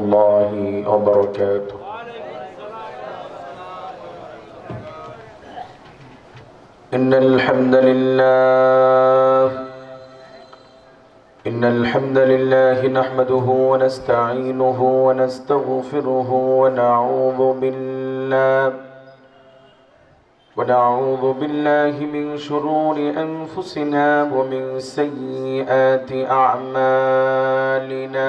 الله وبركاته. إن الحمد لله إن الحمد لله نحمده ونستعينه ونستغفره ونعوذ بالله ونعوذ بالله من شرور أنفسنا ومن سيئات أعمالنا.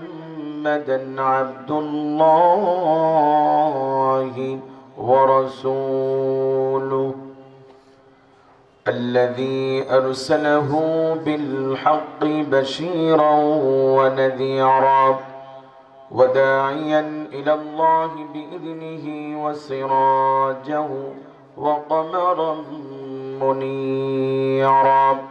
محمدا عبد الله ورسوله الذي أرسله بالحق بشيرا ونذيرا وداعيا إلى الله بإذنه وسراجه وقمرا منيرا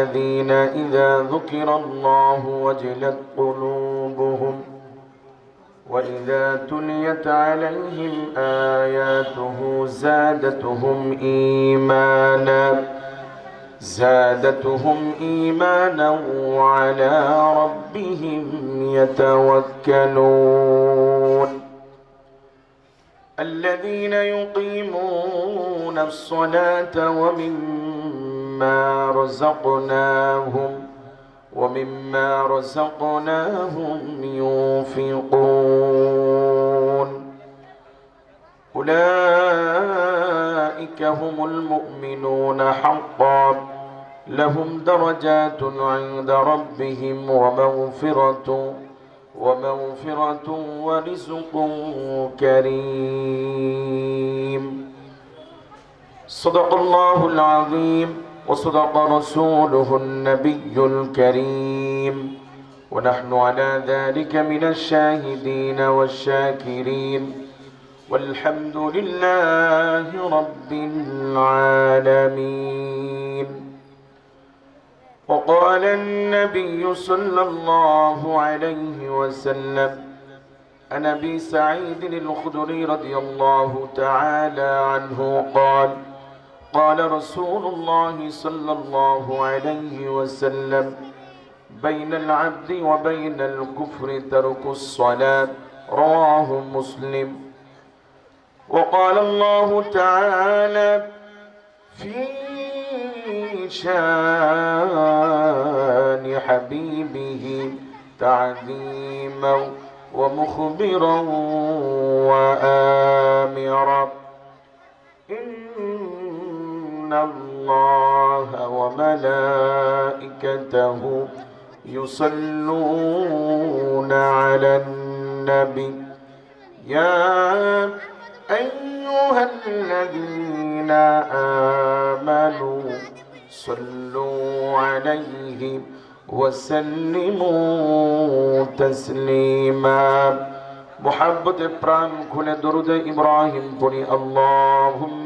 الذين إذا ذكر الله وجلت قلوبهم وإذا تليت عليهم آياته زادتهم إيمانا زادتهم إيمانا وعلى ربهم يتوكلون. الذين يقيمون الصلاة ومما رزقناهم ومما رزقناهم ينفقون أولئك هم المؤمنون حقا لهم درجات عند ربهم ومغفرة ومغفرة ورزق كريم صدق الله العظيم. وصدق رسوله النبي الكريم. ونحن على ذلك من الشاهدين والشاكرين. والحمد لله رب العالمين. وقال النبي صلى الله عليه وسلم عن أبي سعيد الخدري رضي الله تعالى عنه قال قال رسول الله صلى الله عليه وسلم بين العبد وبين الكفر ترك الصلاة. رواه مسلم. وقال الله تعالى في شان حبيبه تعظيما ومخبرا وآمرا. إن الله وملائكته يصلون على النبي يا أيها الذين آمنوا صلوا عليه وسلموا تسليما محبت প্রাণ খুলে দরুদ ইব্রাহিম পড়ি اللهم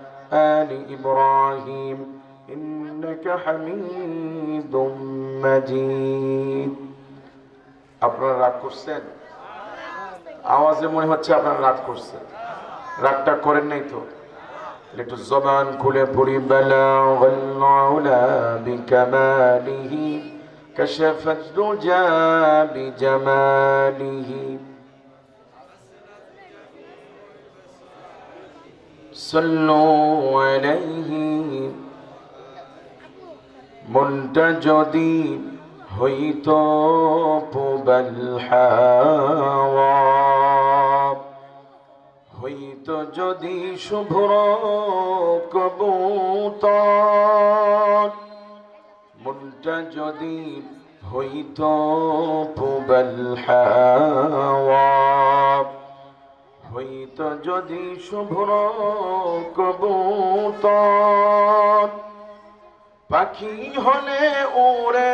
إبراهيم إنك حميد مجيد আপনারা রাগ করছেন আওয়াজে মনে হচ্ছে আপনারা রাগ করছেন রাগটা করেন নাই তো একটু জবান খুলে পড়ি بلغ العلا بكماله كشف الدجى بجماله صلوا عليه মনটা যদি হইত পুবল হাওয়া হইত যদি শুভ্র কবুতর মনটা যদি হইত পুবল হাওয়া হইত যদি শুভ্র কবুতর, পাখি হলে উড়ে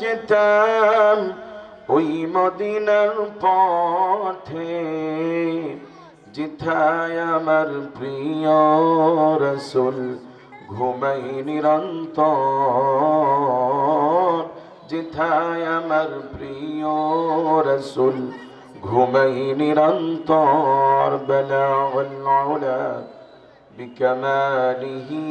যেতাম ওই মদিনার পথে জিথায় আমার প্রিয় রসুল ঘুমাই নিরন্তর জিথায় আমার প্রিয় রসুল ঘুমাই নিরন্তর বেলা বিকমালিহি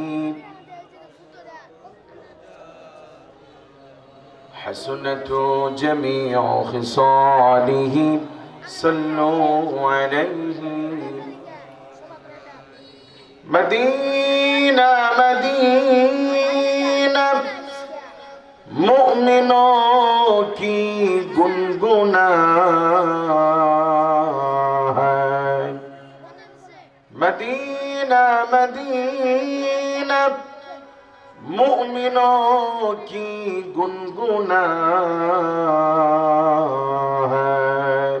حسنة جميع خصاله صلوا عليه مدينة مدينة مؤمنوں کی گنگنا ہے مدینہ مدینہ مومنوں کی گنگنا ہے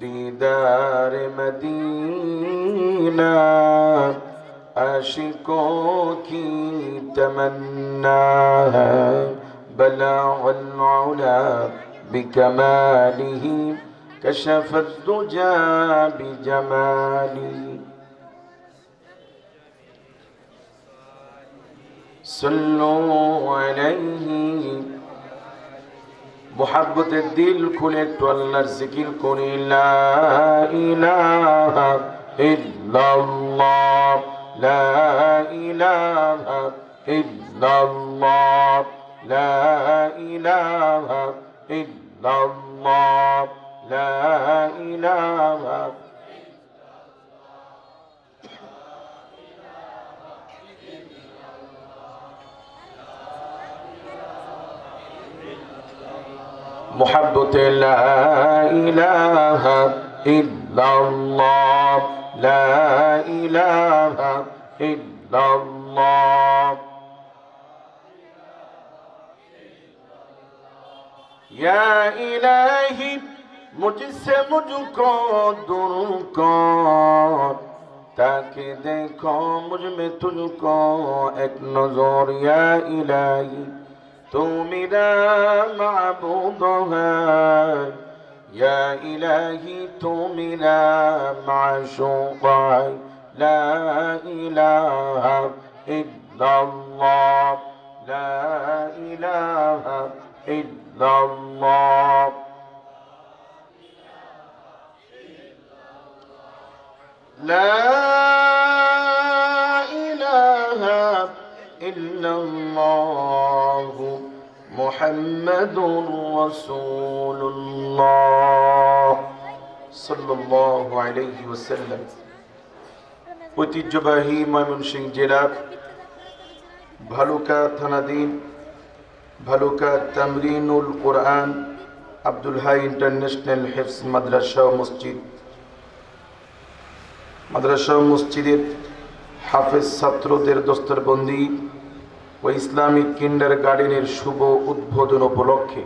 دیدار مدینہ عاشقوں کی تمنا ہے. بلاغ العلا بكماله كشف الدجى بجماله صلوا عليه মোহাব্বতের দিল খুলে একটু আল্লাহর জিকির করি লা ইলাহা ইল্লাল্লাহ লা ইলাহা ইল্লাল্লাহ লা ইলাহা ইল্লাল্লাহ إلا الله. لا إله. محبة لا إله إلا الله. لا إله إلا الله. يا إلهي مجھ سے مجھ کو دور کر تاکہ دیکھو مجھ میں تجھ کو ایک نظر یا الہی تو میرا معبود ہے. یا الہی تو میرا معشوق ہے. لا الہ الا اللہ لا الہ الا إله إلا الله محمد رسول الله صلى الله عليه وسلم ঐতিহ্যবাহী ময়মনসিংহ জেলার ভালুকা থানাধীন ভালুকা তামরিনুল কোরআন আব্দুল হাই ইন্টারন্যাশনাল হেফস মাদ্রাসা মসজিদ। মাদ্রাসা মসজিদের হাফেজ ছাত্রদের দস্তরবন্দি ও ইসলামিক কিন্ডার গার্ডেনের শুভ উদ্বোধন উপলক্ষে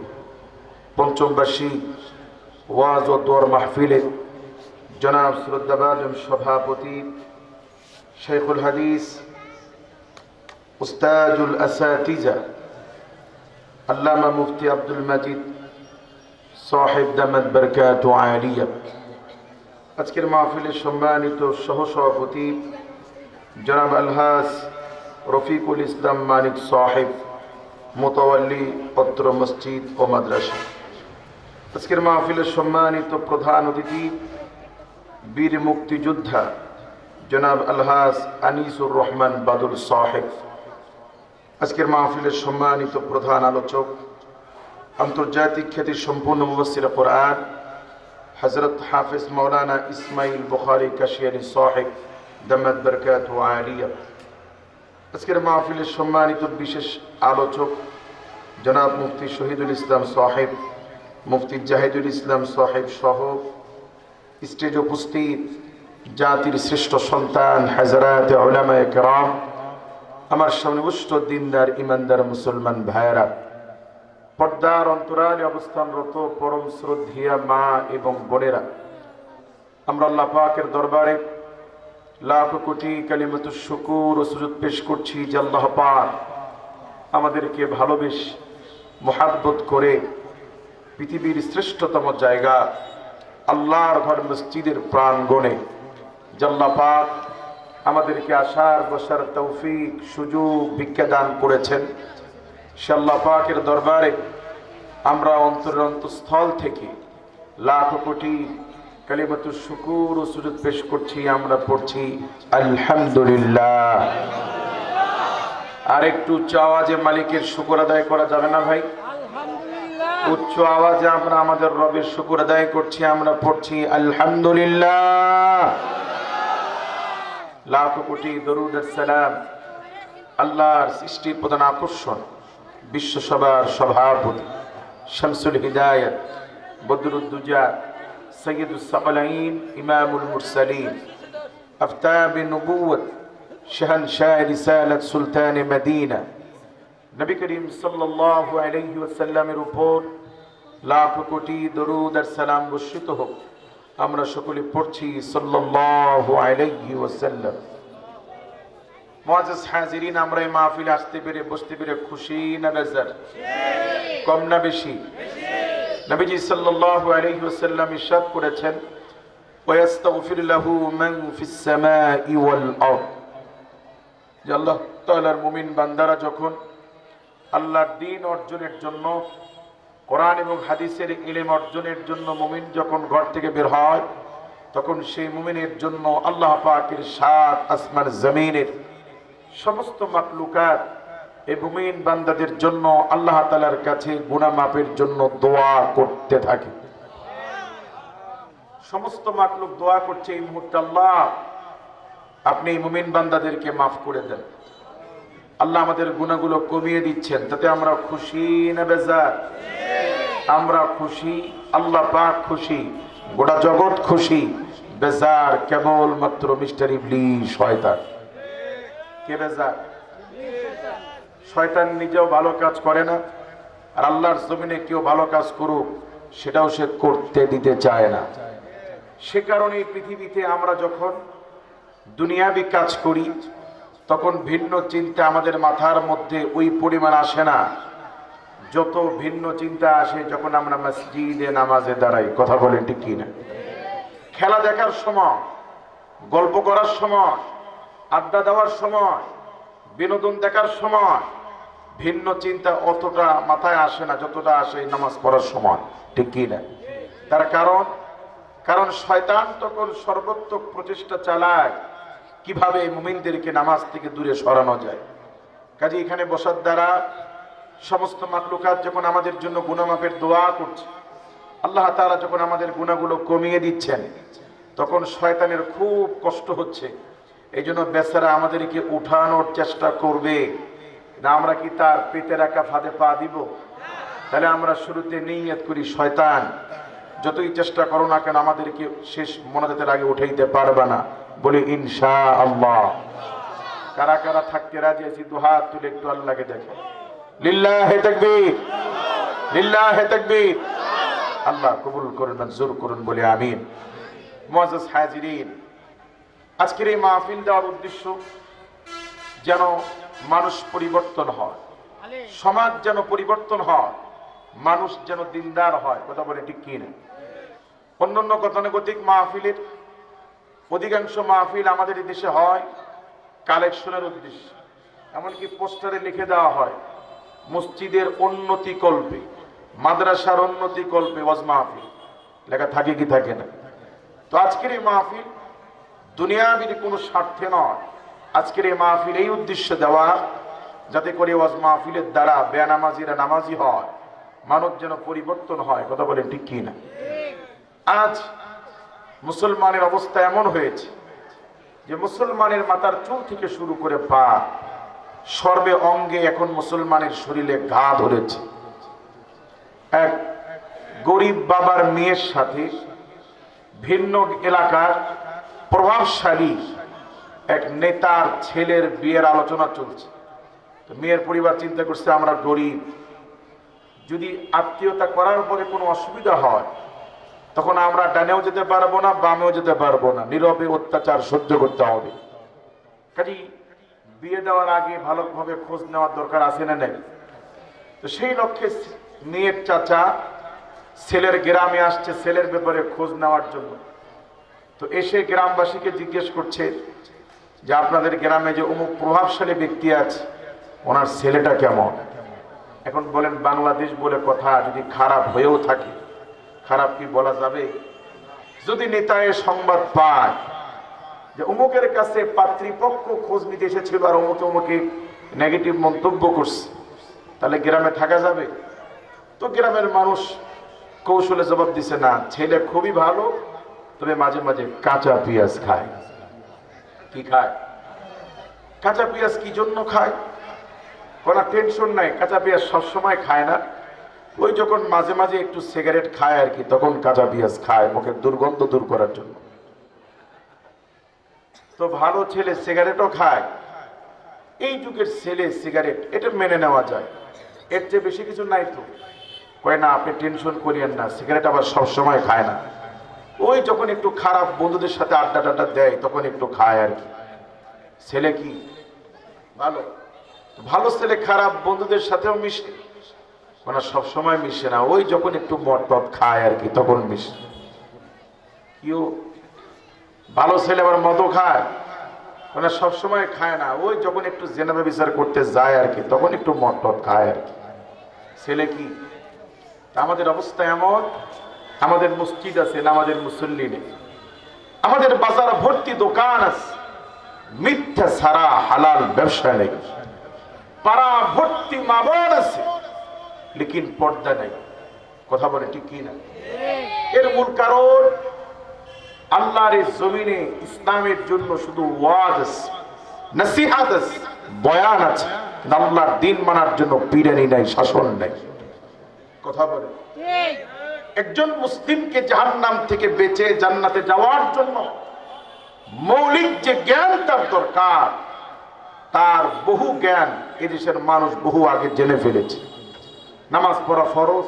পঞ্চমবাসী ওয়াজ ও দোয়ার মাহফিলে জনাব শ্রদ্ধাবাজন সভাপতি শেখুল হাদিস উস্তাজুল আসাতিজা আল্লামা মুফতি আব্দুল মাজিদ সাহেব দামাদ বরকাত আলিয়া আজকের মাহফিলের সম্মানিত সহসভাপতি জনাব আলহাস রফিকুল ইসলাম মানিক সাহেব মোতাওয়াল্লি পত্র মসজিদ ও মাদ্রাসা আজকের মাহফিলের সম্মানিত প্রধান অতিথি বীর মুক্তিযোদ্ধা জনাব আলহাস আনিসুর রহমান বাদুল সাহেব আজকের মাহফিলের সম্মানিত প্রধান আলোচক, আন্তর্জাতিক খ্যাতি সম্পূর্ণ মুবসির কোরআন হজরত হাফিজ মৌলানা ইসমাইল বুখারি কাশিয়ানি সাহেব, দামাত বরকাত আলিয়া। আজকের মাহফিলের সম্মানিত বিশেষ আলোচক, জনাব মুফতি শহীদুল ইসলাম সাহেব, মুফতি জাহিদুল ইসলাম সাহেব সহ স্টেজ উপস্থিত জাতির শ্রেষ্ঠ সন্তান হাজারাত ওলামায় কেরাম আমার সমনিবষ্ট দিনদার, ইমানদার মুসলমান ভাইয়েরা, পর্দার অন্তরালে অবস্থানরত পরম শ্রদ্ধিয়া মা এবং বোনেরা, আমরা আল্লাহ পাকের দরবারে লাখ কোটি কালিমত শুকুর ও সুযোগ পেশ করছি যে আল্লাহ পাক আমাদেরকে ভালোবেস, মোহাব্বত করে পৃথিবীর শ্রেষ্ঠতম জায়গা, আল্লাহর ঘর মসজিদের প্রাঙ্গণে জাল্লা পাক আমাদেরকে আসার বসার তৌফিক সুযোগ ভিক্ষা দান করেছেন। আল্লাহ পাকের দরবারে আমরা অন্তরের অন্তঃস্থল থেকে লাখ কোটি কালিমাতু শুকুর ও সুযোগ পেশ করছি আমরা পড়ছি আলহামদুলিল্লাহ। আর একটু উচ্চ আওয়াজে মালিকের শুকুর আদায় করা যাবে না ভাই? উচ্চ আওয়াজে আমরা আমাদের রবের শুকুর আদায় করছি আমরা পড়ছি আলহামদুলিল্লাহ। লাখ কোটি দরুদের সালাম, আল্লাহর সৃষ্টির প্রধান আকর্ষণ বিশ্বসভার সভাপতি, শামসুল হিদায়ত, বদরুদ্দুজা সৈয়দুল সকলাইন ইমামুল মুরসালিন, আফতাব নবুয়ত শাহনশাহ রিসালাত সুলতান মদিনা। নবী করিম সাল্লাল্লাহু আলাইহি ওয়াসাল্লামের উপর লাখ কোটি দরুদ আর সালাম বর্ষিত হোক। আমরা সকলে পড়ছি আমরা এই মাহফিলে আসতে পেরে, বসতে পেরে খুশি না বেজার? কম না বেশি? নবীজি সাল্লাল্লাহু আলাইহি ওয়াসাল্লাম করেছেন আল্লাহ মুমিন বান্দারা যখন আল্লাহর দিন অর্জনের জন্য কোরআন এবং হাদিসের ইলেম অর্জনের জন্য মুমিন যখন ঘর থেকে বের হয়, তখন সেই মুমিনের জন্য আল্লাহ পাকের সাত আসমান জমিনের সমস্ত মাকলুকাত এই মুমিন বান্দাদের জন্য আল্লাহ তালার কাছে গুণামাপের জন্য দোয়া করতে থাকে। সমস্ত মাকলুক দোয়া করছে এই মুহূর্তে আল্লাহ, আপনি এই মুমিন বান্দাদেরকে মাফ করে দেন। আল্লাহ আমাদের গুণাগুলো কমিয়ে দিচ্ছেন, তাতে আমরা খুশি না বেজার আমরা খুশি, আল্লাহ পাক খুশি, গোটা জগৎ খুশি, বেজার কেবল মাত্র মিস্টার ইবলিশ, শয়তান। কে বেজার শয়তান নিজেও ভালো কাজ করে না, আর আল্লাহর জমিনে কেউ ভালো কাজ করুক, সেটাও সে করতে দিতে চায় না। সে কারণে পৃথিবীতে আমরা যখন দুনিয়াবি কাজ করি তখন ভিন্ন চিন্তা আমাদের মাথার মধ্যে ওই পরিমাণ আসে না। যত ভিন্ন চিন্তা আসে, যখন আমরা মসজিদে নামাজে দাঁড়াই, কথা বলেন ঠিক কি না খেলা দেখার সময়, গল্প করার সময়, আড্ডা দেওয়ার সময়, বিনোদন দেখার সময়, ভিন্ন চিন্তা অতটা মাথায় আসে না, যতটা আসে নামাজ পড়ার সময়, ঠিক কি না তার কারণ কারণ শয়তান তখন সর্বোত্তক প্রচেষ্টা চালায়। কীভাবে মুমিনদেরকে নামাজ থেকে দূরে সরানো যায়? কাজে এখানে বসার দ্বারা সমস্ত মাকলুকাত যখন আমাদের জন্য গুণামাপের দোয়া করছে, আল্লাহ তাআলা যখন আমাদের গুণাগুলো কমিয়ে দিচ্ছেন, তখন শয়তানের খুব কষ্ট হচ্ছে। এই জন্য বেচারা আমাদেরকে উঠানোর চেষ্টা করবে। না, আমরা কি তার পেতে রাখা ফাঁদে পা দিব? তাহলে আমরা শুরুতে নিয়ত করি, শয়তান, যতই চেষ্টা করো না কেন, আমাদেরকে শেষ মনাজাতের আগে উঠাইতে পারবে না। বলি ইনশা আল্লাহ কারা কারা থাকতে রাজি আছি, দু হাত তুলে একটু আল্লাহকে দেখো। দেখে লিল্লাহে তাকবীর। লিল্লাহে তাকবীর। আল্লাহ কবুল করুন, মঞ্জুর করুন, বলে আমিন। মুআজ্জাজ হাজিরিন। আজকের এই মাহফিল দেওয়ার উদ্দেশ্য যেন মানুষ পরিবর্তন হয়। সমাজ যেন পরিবর্তন হয়। মানুষ যেন দিনদার হয়। কথা বলে ঠিক কি না অন্যান্য গতানুগতিক মাহফিলের অধিকাংশ মাহফিল আমাদের দেশে হয় কালেকশনের উদ্দেশ্যে। এমনকি পোস্টারে লিখে দেওয়া হয়, মসজিদের উন্নতি কল্পে, মাদ্রাসার উন্নতি কল্পে ওয়াজ মাহফিল। লেখা থাকে কি থাকে না? তো আজকের এই মাহফিল দুনিয়াবির কোনো স্বার্থে নয়। আজকের এই মাহফিল এই উদ্দেশ্যে দেওয়া, যাতে করে ওয়াজ মাহফিলের দ্বারা বেনামাজিরা নামাজি হয়, মানব যেন পরিবর্তন হয়, কথা বলেন ঠিক কি না আজ মুসলমানের অবস্থা এমন হয়েছে যে মুসলমানের মাথার চুল থেকে শুরু করে পা, সর্বে অঙ্গে এখন মুসলমানের শরীরে ঘা ধরেছে। এক গরিব বাবার মেয়ের সাথে ভিন্ন এলাকার প্রভাবশালী এক নেতার ছেলের বিয়ের আলোচনা চলছে। তো মেয়ের পরিবার চিন্তা করছে, আমরা গরিব। যদি আত্মীয়তা করার পরে কোনো অসুবিধা হয় তখন আমরা ডানেও যেতে পারব না, বামেও যেতে পারব না। নীরবে অত্যাচার সহ্য করতে হবে। কাজী, বিয়ে দেওয়ার আগে ভালোভাবে খোঁজ নেওয়ার দরকার আছে না নেই? তো সেই লক্ষ্যে মেয়ের চাচা ছেলের গ্রামে আসছে, ছেলের ব্যাপারে খোঁজ নেওয়ার জন্য। তো এসে গ্রামবাসীকে জিজ্ঞেস করছে যে, আপনাদের গ্রামে যে অমুক প্রভাবশালী ব্যক্তি আছে, ওনার ছেলেটা কেমন? এখন বলেন, বাংলাদেশ বলে কথা যদি খারাপ হয়েও থাকে খারাপ কি বলা যাবে? যদি নেতা এ সংবাদ পায় যে অমুকের কাছে পাত্রীপক্ষ খোঁজ নিতে এসেছিল আর অমুকে অমুকে নেগেটিভ মন্তব্য করছে, তাহলে গ্রামে থাকা যাবে? তো গ্রামের মানুষ কৌশলে জবাব দিছে, না, ছেলে খুবই ভালো, তবে মাঝে মাঝে কাঁচা পেঁয়াজ খায়। কি খায়? কাঁচা পেঁয়াজ কি জন্য খায়? কোনো টেনশন নাই, কাঁচা পেঁয়াজ সবসময় খায় না। ওই যখন মাঝে মাঝে একটু সিগারেট খায় আর কি, তখন কাঁচা পেঁয়াজ খায়, মুখের দুর্গন্ধ দূর করার জন্য। তো ভালো ছেলে সিগারেটও খায়। এই যুগের ছেলে সিগারেট, এটা মেনে নেওয়া যায়। এর চেয়ে বেশি কিছু নাই তো। কয় না, আপনি টেনশন করিয়েন না, সিগারেট আবার সবসময় খায় না। ওই যখন একটু খারাপ বন্ধুদের সাথে আড্ডা টাড্ডা দেয়, তখন একটু খায় আর কি। ছেলে কি? ভালো। ভালো ছেলে খারাপ বন্ধুদের সাথেও মিশে। মানে সবসময় মিশে না। ওই যখন একটু মদ টদ খায় আর কি, তখন মিশে। কেউ ভালো ছেলে আবার মদও খায়। মানে সবসময় খায় না। ওই যখন একটু জেনাবে বিচার করতে যায় আর কি, তখন একটু মদ টদ খায় আর কি। ছেলে কি? আমাদের অবস্থা এমন, আমাদের মসজিদ আছে আমাদের মুসল্লি নেই। আমাদের বাজার ভর্তি দোকান আছে। মিথ্যা সারা হালাল ব্যবসা নেই। পাড়া ভর্তি মাবন আছে। লেকিন পর্দা নেই। কথা বলে ঠিক কি না এর মূল কারণ, আল্লাহর জমিনে ইসলামের জন্য শুধু ওয়াজ বয়ান আছে। আল্লাহর দিন মানার জন্য পিড়ানি নাই, শাসন নাই। কথা বলে। একজন মুসলিমকে জাহান্নাম থেকে বেঁচে জান্নাতে যাওয়ার জন্য মৌলিক যে জ্ঞান তার দরকার, তার বহু জ্ঞান এদেশের মানুষ বহু আগে জেনে ফেলেছে। নামাজ পড়া ফরজ,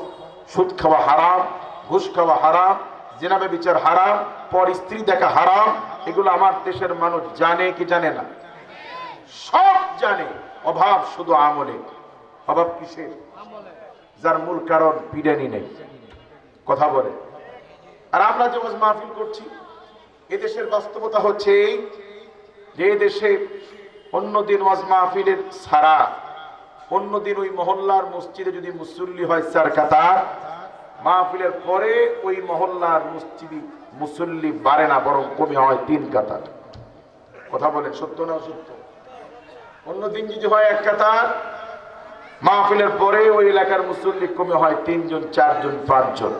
সুদ খাওয়া হারাম, ঘুষ খাওয়া হারাম জেনাবে বিচার হারাম, পর স্ত্রী দেখা হারাম, এগুলো আমার দেশের মানুষ জানে কি জানে না। সব জানে, অভাব শুধু আমলে। অভাব কিসের যার মূল কারণ পিডানি নেই। কথা বলে। আর আমরা যে মাহফিল করছি এদেশের বাস্তবতা হচ্ছে এই যে দেশে অন্যদিন ওয়াজ মাহফিলের ছাড়া অন্যদিন ওই মহল্লার মসজিদে যদি মুসল্লি হয় চার কাতার, মাহফিলের পরে ওই মহল্লার মসজিদি মুসল্লি বাড়ে না, বরং কমে হয় তিন কাতার। কথা বলেন, সত্য না সত্য অন্যদিন যদি হয় এক কাতার, মাহফিলের পরে ওই এলাকার মুসল্লি কমে হয় তিনজন, চারজন, পাঁচজন।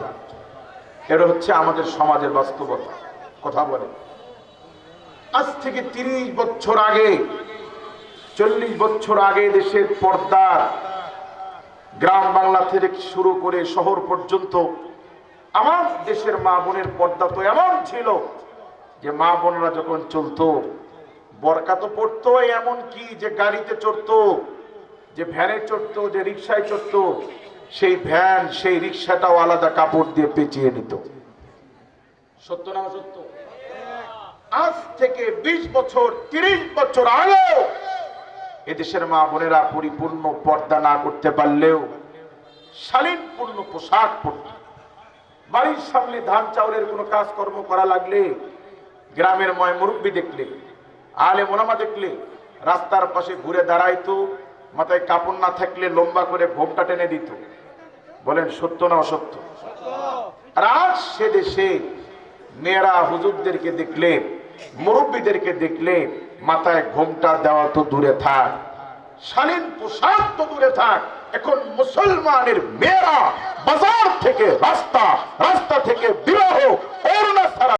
এটা হচ্ছে আমাদের সমাজের বাস্তবতা। কথা বলে আজ থেকে তিরিশ বছর আগে চল্লিশ বছর আগে দেশের পর্দার গ্রাম বাংলা থেকে শুরু করে শহর পর্যন্ত আমার দেশের মা বোনের পর্দা তো এমন ছিল যে মা বোনরা যখন চলতো, বরকা তো পড়তো এমন কি যে গাড়িতে চড়তো, যে ভ্যানে চড়তো, যে রিক্সায় চড়তো, সেই ভ্যান, সেই রিক্সাটাও আলাদা কাপড় দিয়ে পেঁচিয়ে নিত। সত্য না সত্য আজ থেকে ২০ বছর ৩০ বছর আগেও এদেশের মা বোনেরা পরিপূর্ণ পর্দা না করতে পারলেও শালীনপূর্ণ পোশাক পরত। বাড়ির সামনে ধান চাউলের কোনো কাজকর্ম করা লাগলে, গ্রামের ময় মুরব্বী দেখলে, আলে মোনামা দেখলে, রাস্তার পাশে ঘুরে দাঁড়াইতো, মাথায় কাপড় না থাকলে লম্বা করে ঘোমটা টেনে দিত। বলেন, সত্য না অসত্য? আর আজ সে দেশে মেয়েরা হুজুরদেরকে দেখলে, মুরব্বীদেরকে দেখলে মাথায় ঘোমটা দেওয়া তো দূরে থাক। শালীন পোশাক তো দূরে থাক। এখন মুসলমানের মেয়েরা বাজার থেকে রাস্তা রাস্তা থেকে বিবাহ অরুণা ছাড়া